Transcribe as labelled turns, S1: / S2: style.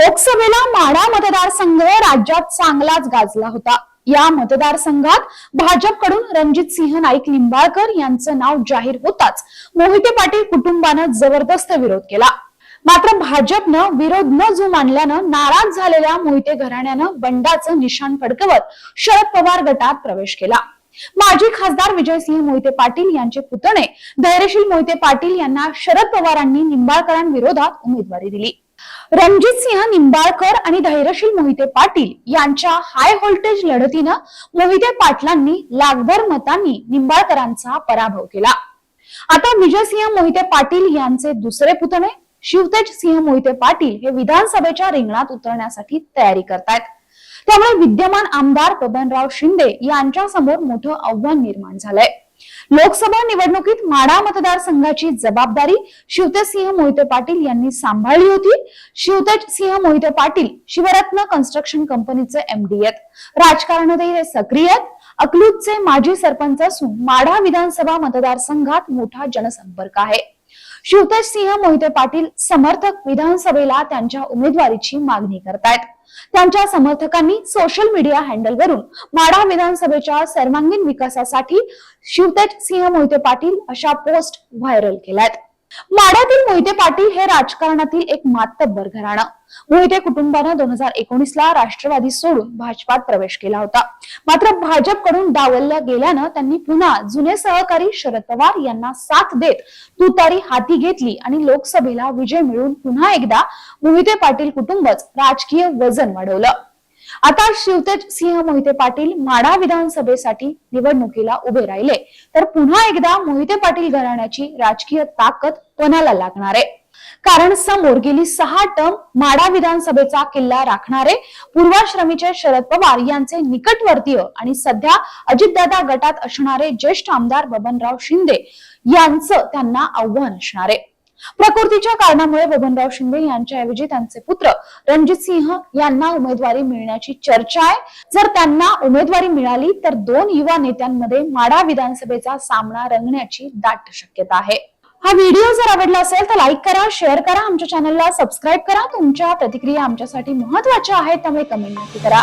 S1: लोकसभेला माढा मतदारसंघ राज्यात चांगलाच गाजला होता. या मतदारसंघात भाजपकडून रणजित सिंह नाईक लिंबाळकर यांचं नाव जाहीर होताच. मोहिते पाटील कुटुंबानं जबरदस्त विरोध केला. मात्र भाजपनं विरोध न जो मानल्यानं नाराज झालेल्या मोहिते घराण्यानं बंडाचं निशाण फडकवत शरद पवार गटात प्रवेश केला. माजी खासदार विजयसिंह मोहिते पाटील यांचे पुतणे. धैर्यशील मोहिते पाटील यांना शरद पवारांनी निंबाळकरांविरोधात उमेदवारी दिली. रणजित सिंह निंबाळकर आणि धैर्यशील मोहिते पाटील यांच्या हाय व्होल्टेज लढतीनं मोहिते पाटलांनी लाखभर मतांनी निंबाळकरांचा पराभव केला. आता विजयसिंह मोहिते पाटील यांचे दुसरे पुतणे शिवतेज सिंह मोहिते पाटील हे विधानसभेच्या रिंगणात उतरण्यासाठी तयारी करतायत. त्यामुळे विद्यमान आमदार बबनराव शिंदे यांच्या समोर मोठं आव्हान निर्माण झालंय. लोकसभा निवडणुकीत माढा मतदारसंघाची जबाबदारी शिवतेज सिंह मोहिते पाटील यांनी सांभाळली होती. शिवतेज सिंह मोहिते पाटील शिवरत्न कन्स्ट्रक्शन कंपनीचे एमडी आहेत. राजकारणातही ते सक्रिय आहेत. अकलूजचे माजी सरपंच असून माढा विधानसभा मतदारसंघात मोठा जनसंपर्क आहे. शिवतेज सिंह मोहिते पाटील समर्थक विधानसभेला त्यांच्या उमेदवारीची मागणी करतायत. त्यांच्या समर्थकांनी सोशल मीडिया हँडलवरून माढा विधानसभेच्या सर्वांगीण विकासासाठी शिवतेज सिंह मोहिते पाटील अशा पोस्ट व्हायरल केल्यात. माढ्यातील मोहिते पाटील हे राजकारणातील एक मातब्बर घराणं. मोहिते कुटुंबानं दोन हजार एकोणीस ला राष्ट्रवादी सोडून भाजपात प्रवेश केला होता. मात्र भाजपकडून डावलल्या गेल्यानं त्यांनी पुन्हा जुने सहकारी शरद पवार यांना साथ देत तुतारी हाती घेतली आणि लोकसभेला विजय मिळवून पुन्हा एकदा मोहिते पाटील कुटुंबच राजकीय वजन वाढवलं. आता शिवतेज सिंह मोहिते पाटील माढा विधानसभेसाठी निवडणुकीला उभे राहिले. तर पुन्हा एकदा मोहिते पाटील घराण्याची राजकीय ताकद कोणाला लागणार आहे? कारण समोर गेली सहा टर्म माढा विधानसभेचा किल्ला राखणारे पूर्वाश्रमीचे शरद पवार यांचे निकटवर्तीय आणि सध्या अजितदादा गटात असणारे ज्येष्ठ आमदार बबनराव शिंदे यांचं त्यांना आव्हान असणार आहे. प्रकृतीच्या कारणामुळे बबनराव शिंदे यांच्याऐवजी त्यांचे पुत्र रणजित सिंह यांना उमेदवारी मिळण्याची चर्चा आहे. जर त्यांना उमेदवारी मिळाली तर दोन युवा नेत्यांमध्ये माडा विधानसभेचा सामना रंगण्याची दाट शक्यता आहे. हा व्हिडिओ जर आवडला असेल तर लाईक करा शेअर करा आमच्या चॅनलला सबस्क्राईब करा. तुमच्या प्रतिक्रिया आमच्यासाठी महत्त्वाच्या आहेत त्यामुळे कमेंट नक्की करा.